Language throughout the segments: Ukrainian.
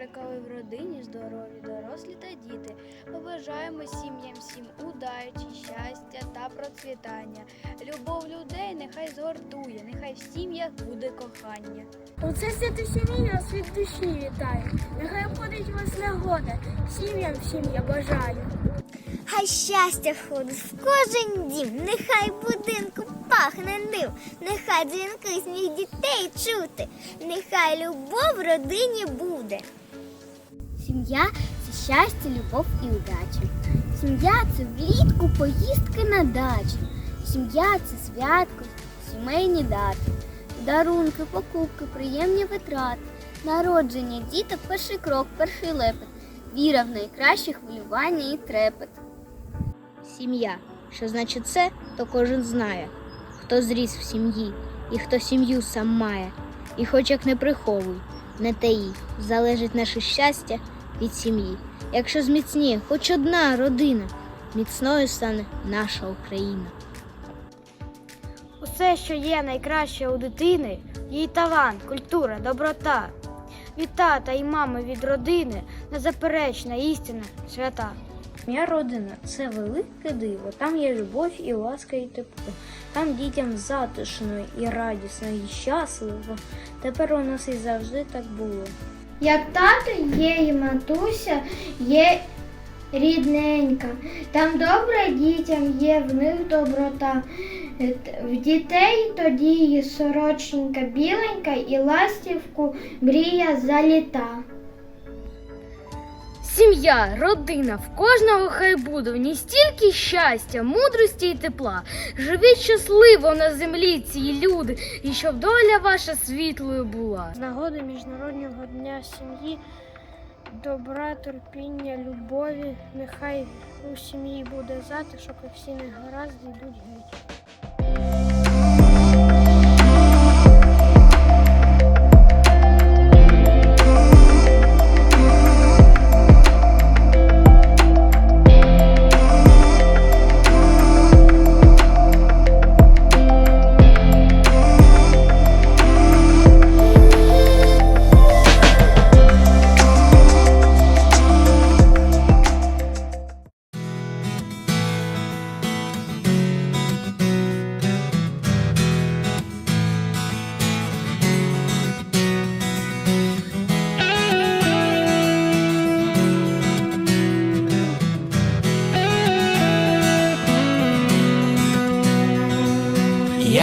Як добре, коли в родині здорові, дорослі та діти. Побажаємо сім'ям всім удачі, щастя та процвітання. Любов людей нехай згортує, нехай в сім'ях буде кохання. Оце свято сім'ї нас від душі вітаю. Нехай обходить вас нагода. Сім'ям всім я бажаю. Хай щастя ходить в кожен дім, нехай будинку пахне ним, нехай дзвінки сміх дітей чути, нехай любов в родині буде. Сім'я це щастя, любов і удача. Сім'я це влітку поїздки на дачу. Сім'я це святко, сімейні дати, дарунки, покупки, приємні витрати, народження діток, перший крок, перший лепет, віра в найкраще хвилювання і трепет. Сім'я. Що значить це, то кожен знає. Хто зріс в сім'ї, і хто сім'ю сам має. І хоч як не приховуй, не таї, залежить наше щастя від сім'ї. Якщо зміцніє хоч одна родина, міцною стане наша Україна. Усе, що є найкраще у дитини, її талант, культура, доброта. Від тата і мами від родини незаперечна істина свята. Моя родина це велике диво. Там є любов і ласка, і тепло. Там дітям затишно і радісно, і щасливо. Тепер у нас і завжди так було. Як тато є і матуся, є рідненька. Там добре дітям є в них доброта. В дітей тоді і сороченька біленька, і ластівку мрія заліта. Сім'я, родина, в кожного хай буде в ній стільки щастя, мудрості і тепла. Живіть щасливо на землі ці люди, і щоб доля ваша світлою була. З нагоди Міжнародного дня сім'ї, добра, терпіння, любові. Нехай у сім'ї буде затишок, і всі негаразди йдуть геть.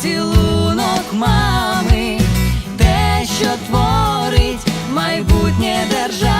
тата, цілунок мами, те, що творить майбутнє держави.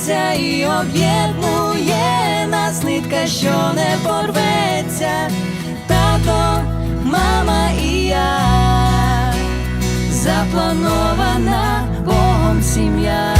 серця і об'єднує нас нитка, що не порветься. Тато, мама і я запланована Богом сім'я.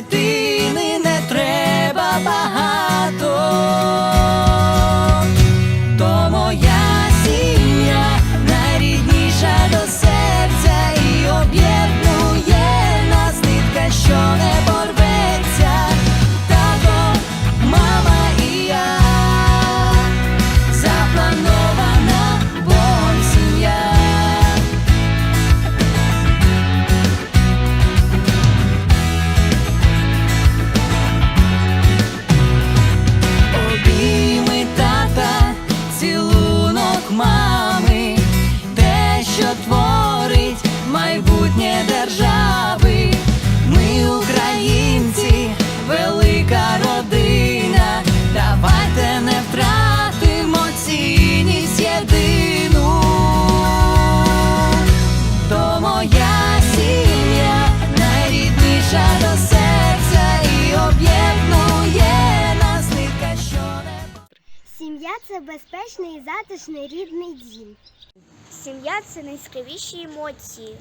це безпечний і затишний рідний дім. Сім'я це найскравіші емоції.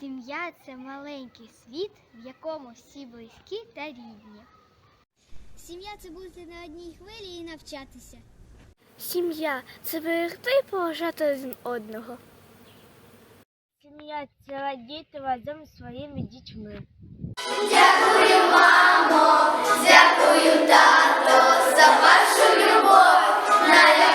Сім'я це маленький світ, в якому всі близькі та рідні. Сім'я це бути на одній хвилі і навчатися. Сім'я це берегти і поважати один одного. Сім'я це радіти разом зі своїми дітьми. Дякую, мамо, дякую, тато, за вашу Naya.